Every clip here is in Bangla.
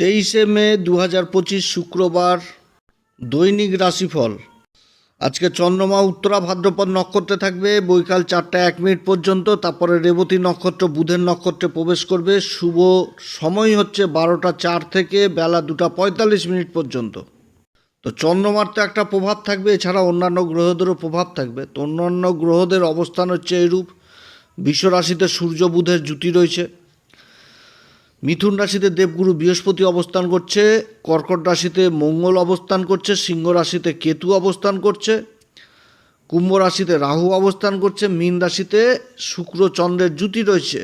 তেইশে মে দু হাজার পঁচিশ শুক্রবার দৈনিক রাশিফল। আজকে চন্দ্রমা উত্তরা ভাদ্রপদ নক্ষত্রে থাকবে, বৈকাল চারটা এক মিনিট পর্যন্ত, তারপরে রেবতী নক্ষত্র, বুধের নক্ষত্রে প্রবেশ করবে। শুভ সময় হচ্ছে বারোটা চার থেকে বেলা দুটা পঁয়তাল্লিশ মিনিট পর্যন্ত। তো চন্দ্রমার তো একটা প্রভাব থাকবে, এছাড়া অন্যান্য গ্রহদেরও প্রভাব থাকবে। তো অন্যান্য গ্রহদের অবস্থান হচ্ছে এরূপ বিশ্বরাশিতে সূর্য, বুধের জুতি রয়েছে। মিথুন রাশিতে দেবগুরু বৃহস্পতি অবস্থান করছে, কর্কট রাশিতে মঙ্গল অবস্থান করছে, সিংহ রাশিতে কেতু অবস্থান করছে, কুম্ভ রাশিতে রাহু অবস্থান করছে, মীন রাশিতে শুক্র চন্দ্রের জুতি রয়েছে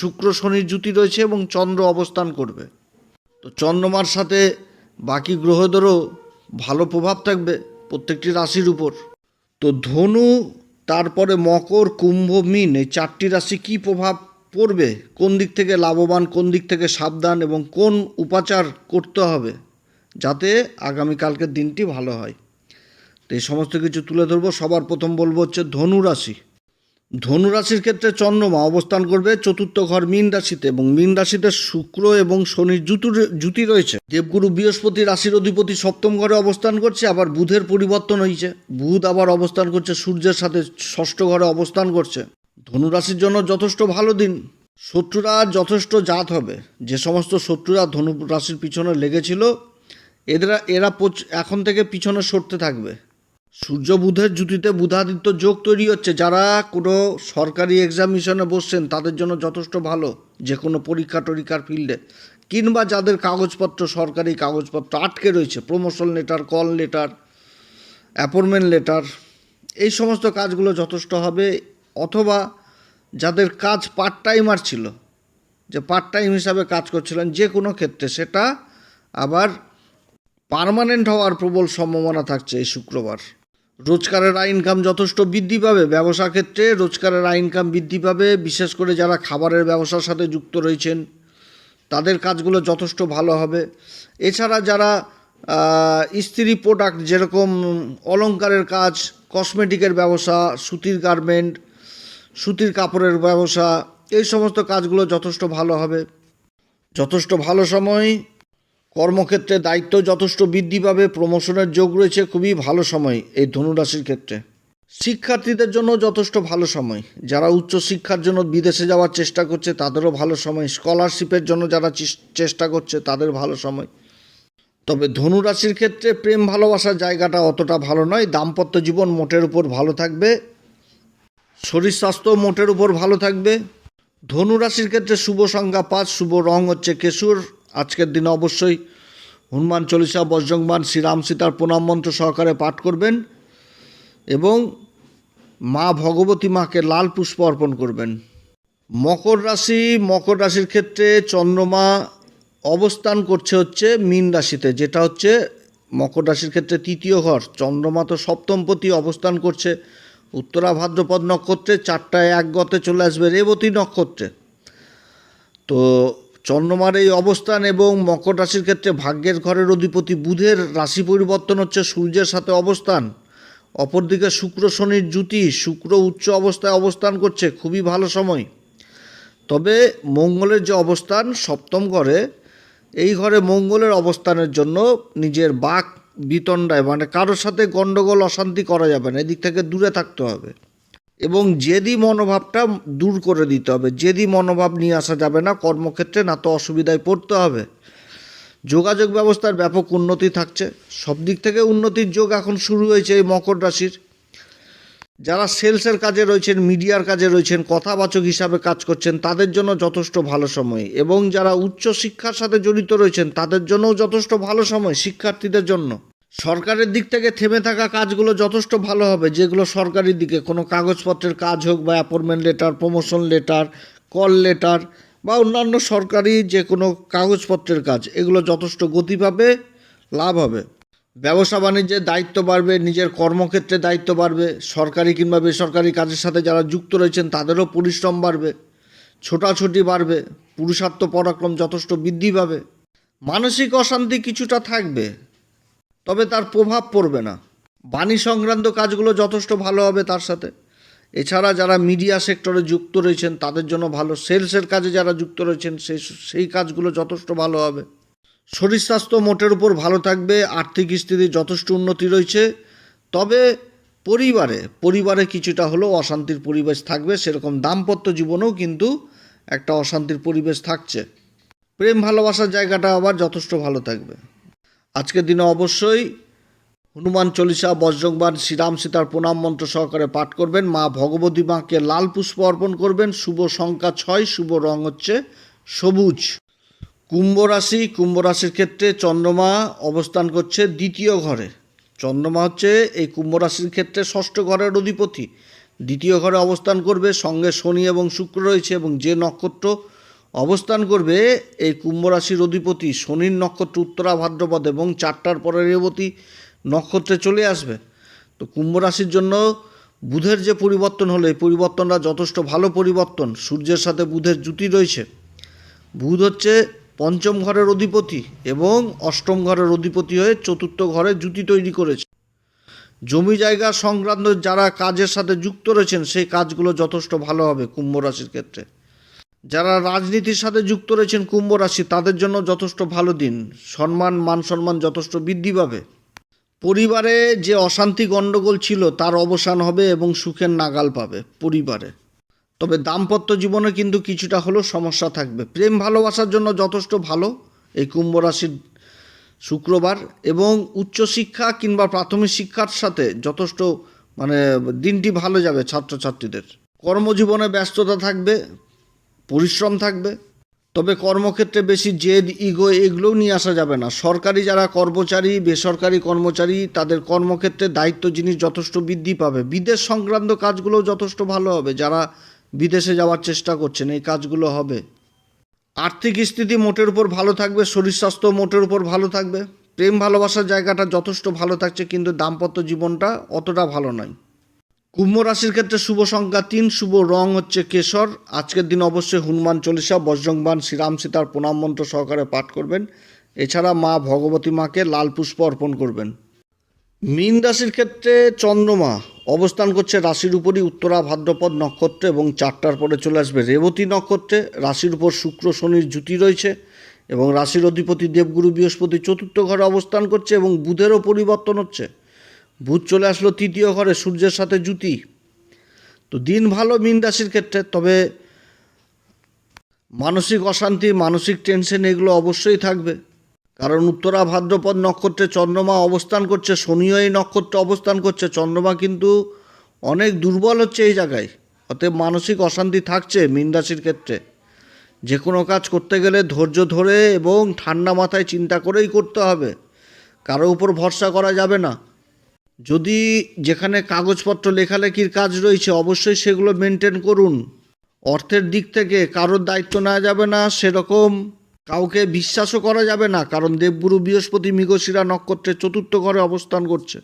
শুক্র শনির জুতি রয়েছে এবং চন্দ্র অবস্থান করবে। তো চন্দ্রমার সাথে বাকি গ্রহদেরও ভালো প্রভাব থাকবে প্রত্যেকটি রাশির উপর। তো ধনু, তারপরে মকর, কুম্ভ, মীন, এই চারটি রাশি কী প্রভাব পড়বে, কোন দিক থেকে লাভবান, কোন দিক থেকে সাবধান এবং কোন উপাচার করতে হবে যাতে আগামীকালকের দিনটি ভালো হয়। তো এই সমস্ত কিছু তুলে ধরবো। সবার প্রথম বলব হচ্ছে ধনু রাশি ধনু রাশির ক্ষেত্রে চন্দ্রমা অবস্থান করবে চতুর্থ ঘর মীন রাশিতে এবং মীন রাশিতে শুক্র এবং শনির জুতুর জুতি রয়েছে। দেবগুরু বৃহস্পতি রাশির অধিপতি সপ্তম ঘরে অবস্থান করছে, আবার বুধের পরিবর্তন হয়েছে। বুধ আবার অবস্থান করছে, সূর্যের সাথে ষষ্ঠ ঘরে অবস্থান করছে। ধনু রাশির জন্য যথেষ্ট ভালো দিন। শত্রুরা যথেষ্ট জাত হবে। যে সমস্ত শত্রুরা ধনু রাশির পিছনে লেগেছিল এরা এরা এখন থেকে পিছনে সরতে থাকবে। সূর্য বুধের জুতিতে বুধাদিত্য যোগ তৈরি হচ্ছে। যারা কোনো সরকারি এক্সামিশনে বসছেন, তাদের জন্য যথেষ্ট ভালো, যে কোনো পরীক্ষা টরীক্ষার ফিল্ডে কিংবা যাদের কাগজপত্র, সরকারি কাগজপত্র আটকে রয়েছে promotion letter call letter appointment letter এই সমস্ত কাজগুলো যথেষ্ট হবে। অথবা যাদের কাজ পার্ট টাইমার ছিল যে পার্ট টাইম হিসাবে কাজ করছিলেন যে কোনো ক্ষেত্রে সেটা আবার পার্মানেন্ট হওয়ার প্রবল সম্ভাবনা থাকছে এই শুক্রবার। রোজগারের ইনকাম যথেষ্ট বৃদ্ধি পাবে ব্যবসা ক্ষেত্রে রোজগারের ইনকাম বৃদ্ধি পাবে বিশেষ করে যারা খাবারের ব্যবসার সাথে যুক্ত রয়েছেন তাদের কাজগুলো যথেষ্ট ভালো হবে। এছাড়া যারা আহ, ইস্ত্রি প্রোডাক্ট যেরকম অলংকারের কাজ কসমেটিকের ব্যবসা সুতির গার্মেন্ট সুতির কাপড়ের ব্যবসা, এই সমস্ত কাজগুলো যথেষ্ট ভালো হবে। যথেষ্ট ভালো সময়, কর্মক্ষেত্রে দায়িত্ব যথেষ্ট বৃদ্ধি পাবে প্রমোশনের যোগ রয়েছে, খুবই ভালো সময় এই ধনুরাশির ক্ষেত্রে। শিক্ষার্থীদের জন্য যথেষ্ট ভালো সময়। যারা উচ্চ শিক্ষার জন্য বিদেশে যাওয়ার চেষ্টা করছে, তাদেরও ভালো সময়। স্কলারশিপের জন্য যারা চেষ্টা করছে, তাদের ভালো সময়। তবে ধনুরাশির ক্ষেত্রে প্রেম ভালোবাসার জায়গাটা অতটা ভালো নয়। দাম্পত্য জীবন মোটের উপর ভালো থাকবে। শরীর স্বাস্থ্য মোটের উপর ভালো থাকবে। ধনু রাশির ক্ষেত্রে শুভ সংখ্যা পাঁচ, শুভ রং হচ্ছে কেশুর। আজকের দিনে অবশ্যই হনুমান চল্লিশা বজ্রংবান শ্রীরাম সীতার প্রণাম মন্ত্র সহকারে পাঠ করবেন এবং মা ভগবতী মাকে লাল পুষ্প অর্পণ করবেন। মকর রাশি, মকর রাশির ক্ষেত্রে চন্দ্রমা অবস্থান করছে হচ্ছে মীন রাশিতে, যেটা হচ্ছে মকর রাশির ক্ষেত্রে তৃতীয় ঘর। চন্দ্রমা তো সপ্তমপতি অবস্থান করছে। উত্তরা ভাদ্রপদ নক্ষত্রে চারটায় এক গতে চলে আসবে রেবতী নক্ষত্রে। তো চন্দ্রমার এই অবস্থান এবং মকর রাশির ক্ষেত্রে ভাগ্যের ঘরের অধিপতি বুধের রাশি পরিবর্তন হচ্ছে সূর্যের সাথে অবস্থান। অপরদিকে শুক্র শনির জুতি শুক্র উচ্চ অবস্থায় অবস্থান করছে, খুবই ভালো সময়। তবে মঙ্গলের যে অবস্থান সপ্তম ঘরে, এই ঘরে মঙ্গলের অবস্থানের জন্য নিজের বাক বিতণ্ডায় মানে কারোর সাথে গণ্ডগোল, অশান্তি করা যাবে না, এদিক থেকে দূরে থাকতে হবে। এবং জেদি মনোভাবটা দূর করে দিতে হবে। জেদি মনোভাব নিয়ে আসা যাবে না, কর্মক্ষেত্রে না তো অসুবিধায় পড়তে হবে। যোগাযোগ ব্যবস্থার ব্যাপক উন্নতি থাকছে। সব দিক থেকে উন্নতির যোগ এখন শুরু হয়েছে এই মকর রাশির। যারা সেলসের কাজে রয়েছেন, মিডিয়ার কাজে রয়েছেন, কথাবাচক হিসাবে কাজ করছেন, তাদের জন্য যথেষ্ট ভালো সময়। এবং যারা উচ্চ শিক্ষার সাথে জড়িত রয়েছেন, তাদের জন্যও যথেষ্ট ভালো সময় শিক্ষার্থীদের জন্য। সরকারের দিক থেকে থেমে থাকা কাজগুলো যথেষ্ট ভালো হবে, যেগুলো সরকারি দিকে, কোনো কাগজপত্রের কাজ হোক বা appointment letter promotion letter call letter বা অন্যান্য সরকারি যে কোনো কাগজপত্রের কাজ, এগুলো যথেষ্ট গতি পাবে, লাভ হবে। ব্যবসা বাণিজ্যের দায়িত্ব বাড়বে, নিজের কর্মক্ষেত্রে দায়িত্ব বাড়বে, সরকারি কিংবা বেসরকারি কাজের সাথে যারা যুক্ত রয়েছেন, তাদেরও পরিশ্রম বাড়বে, ছোটাছুটি বাড়বে, পুরুষার্থ পরাক্রম যথেষ্ট বৃদ্ধি পাবে। মানসিক অশান্তি কিছুটা থাকবে তবে তার প্রভাব পড়বে না। বাণী সংক্রান্ত কাজগুলো যথেষ্ট ভালো হবে তার সাথে। এছাড়া যারা মিডিয়া সেক্টরে যুক্ত রয়েছেন, তাদের জন্য ভালো। সেলসের কাজে যারা যুক্ত রয়েছেন সেই সেই কাজগুলো যথেষ্ট ভালো হবে। শরীর স্বাস্থ্য মোটের উপর ভালো থাকবে, আর্থিক স্থিতি যথেষ্ট উন্নতি রয়েছে। তবে পরিবারে পরিবারে কিছুটা হলেও অশান্তির পরিবেশ থাকবে, সেরকম দাম্পত্য জীবনেও কিন্তু একটা অশান্তির পরিবেশ থাকছে। প্রেম ভালোবাসার জায়গাটা আবার যথেষ্ট ভালো থাকবে। আজকের দিনে অবশ্যই হনুমান চল্লিশা বজ্রংবান শ্রীরাম সীতার প্রণাম মন্ত্র সহকারে পাঠ করবেন। মা ভগবতী মাকে লাল পুষ্প অর্পণ করবেন। শুভ সংখ্যা ছয়, শুভ রং হচ্ছে সবুজ। কুম্ভ রাশি, কুম্ভ রাশির ক্ষেত্রে চন্দ্রমা অবস্থান করছে দ্বিতীয় ঘরে। চন্দ্রমা হচ্ছে এই কুম্ভ রাশির ক্ষেত্রে ষষ্ঠ ঘরের অধিপতি। দ্বিতীয় ঘরে অবস্থান করবে সঙ্গে শনি এবং শুক্র রয়েছে এবং যে নক্ষত্র অবস্থান করবে এই কুম্ভরাশির অধিপতি শনির নক্ষত্র, উত্তরা, ভাদ্রপদ এবং চারটার পরে রেবতী নক্ষত্রে চলে আসবে। তো কুম্ভ রাশির জন্য বুধের যে পরিবর্তন হলো, এই পরিবর্তনটা যথেষ্ট ভালো পরিবর্তন। সূর্যের সাথে বুধের জুতি রয়েছে। বুধ হচ্ছে পঞ্চম ঘরের অধিপতি এবং অষ্টম ঘরের অধিপতি হয়ে চতুর্থ ঘরে জুতি তৈরি করেছে। জমি জায়গা সংক্রান্ত যারা কাজের সাথে যুক্ত রয়েছেন, সেই কাজগুলো যথেষ্ট ভালো হবে কুম্ভ রাশির ক্ষেত্রে। যারা রাজনীতির সাথে যুক্ত রয়েছেন কুম্ভ রাশি, তাদের জন্য যথেষ্ট ভালো দিন। সম্মান, মান সম্মান যথেষ্ট বৃদ্ধি পাবে। পরিবারে যে অশান্তি গণ্ডগোল ছিল, তার অবসান হবে এবং সুখের নাগাল পাবে পরিবারে। তবে দাম্পত্য জীবনে কিন্তু কিছুটা হলেও সমস্যা থাকবে। প্রেম ভালোবাসার জন্য যথেষ্ট ভালো এই কুম্ভ রাশির শুক্রবার এবং উচ্চশিক্ষা কিংবা প্রাথমিক শিক্ষার সাথে যথেষ্ট মানে দিনটি ভালো যাবে ছাত্রছাত্রীদের। কর্মজীবনে ব্যস্ততা থাকবে পরিশ্রম থাকবে। তবে কর্মক্ষেত্রে বেশি জেদ, ইগো এগুলোও নিয়ে আসা যাবে না। সরকারি যারা কর্মচারী, বেসরকারি কর্মচারী, তাদের কর্মক্ষেত্রে দায়িত্ব জিনিস যথেষ্ট বৃদ্ধি পাবে। বিদেশ সংক্রান্ত কাজগুলোও যথেষ্ট ভালো হবে। যারা বিদেশে যাওয়ার চেষ্টা করছেন, এই কাজগুলো হবে। আর্থিক স্থিতি মোটের উপর ভালো থাকবে, শরীর স্বাস্থ্য মোটের উপর ভালো থাকবে। প্রেম, ভালোবাসার জায়গাটা যথেষ্ট ভালো থাকছে, কিন্তু দাম্পত্য জীবনটা অতটা ভালো নয়। কুম্ভ রাশির ক্ষেত্রে শুভ সংখ্যা তিন, শুভ রং হচ্ছে কেশর। আজকের দিন অবশ্যই হনুমান চল্লিশা বজ্রংবান শ্রীরাম সীতার প্রণাম মন্ত্র সহকারে পাঠ করবেন। এছাড়া মা ভগবতী মাকে লাল পুষ্প অর্পণ করবেন। মীন রাশির ক্ষেত্রে চন্দ্রমা অবস্থান করছে রাশির উপরই উত্তরা, ভাদ্রপদ নক্ষত্রে এবং চারটার পরে চলে আসবে রেবতী নক্ষত্রে। রাশির উপর শুক্র, শনির জুতি রয়েছে এবং রাশির অধিপতি দেবগুরু বৃহস্পতি চতুর্থ ঘরে অবস্থান করছে এবং বুধেরও পরিবর্তন হচ্ছে। বুধ চলে আসলো তৃতীয় ঘরে, সূর্যের সাথে জুতি। তো দিন ভালো মীন রাশির ক্ষেত্রে, তবে মানসিক অশান্তি, মানসিক টেনশন এগুলো অবশ্যই থাকবে। কারণ উত্তরা ভাদ্রপদ নক্ষত্রে চন্দ্রমা অবস্থান করছে, শনিও এই নক্ষত্রে অবস্থান করছে। চন্দ্রমা কিন্তু অনেক দুর্বল হচ্ছে এই জায়গায়। অতএব মানসিক অশান্তি থাকছে মীন রাশির ক্ষেত্রে। যে কোনো কাজ করতে গেলে ধৈর্য ধরে এবং ঠান্ডা মাথায় চিন্তা করেই করতে হবে। কারও উপর ভরসা করা যাবে না। যদি যেখানে কাগজপত্র লেখালেখির কাজ রয়েছে, অবশ্যই সেগুলো মেনটেন করুন। অর্থের দিক থেকে কারোর দায়িত্ব নেওয়া যাবে না, সেরকম কাউকে বিশ্বাসও করা যাবে না, কারণ দেবগুরু বৃহস্পতি মৃগশিরা নক্ষত্রের চতুর্থ ঘরে অবস্থান করছে।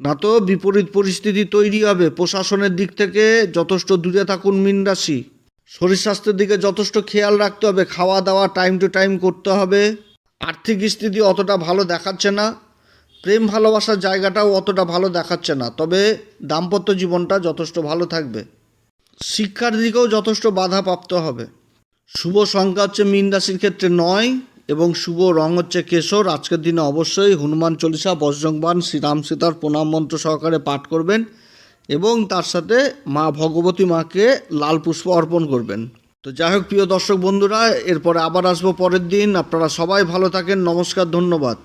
না তো বিপরীত পরিস্থিতি তৈরি হবে। প্রশাসনের দিক থেকে যথেষ্ট দূরে থাকুন মিন রাশি। শরীর স্বাস্থ্যের দিকে যথেষ্ট খেয়াল রাখতে হবে। খাওয়া দাওয়া টাইম টু টাইম করতে হবে। আর্থিক স্থিতি অতটা ভালো দেখাচ্ছে না। প্রেম ভালোবাসার জায়গাটাও অতটা ভালো দেখাচ্ছে না, তবে দাম্পত্য জীবনটা যথেষ্ট ভালো থাকবে। শিক্ষার দিকেও যথেষ্ট বাধা প্রাপ্ত হবে। শুভ সংখ্যা হচ্ছে মীন রাশির ক্ষেত্রে নয় এবং শুভ রং হচ্ছে কেশর। আজকের দিনে অবশ্যই হনুমান চল্লিশা বজ্রংবান শ্রীরাম সীতার প্রণাম মন্ত্র সহকারে পাঠ করবেন এবং তার সাথে মা ভগবতী মাকে লাল পুষ্প অর্পণ করবেন। তো যাই হোক, প্রিয় দর্শক বন্ধুরা, এরপরে আবার আসব পরের দিন। আপনারা সবাই ভালো থাকেন। নমস্কার, ধন্যবাদ।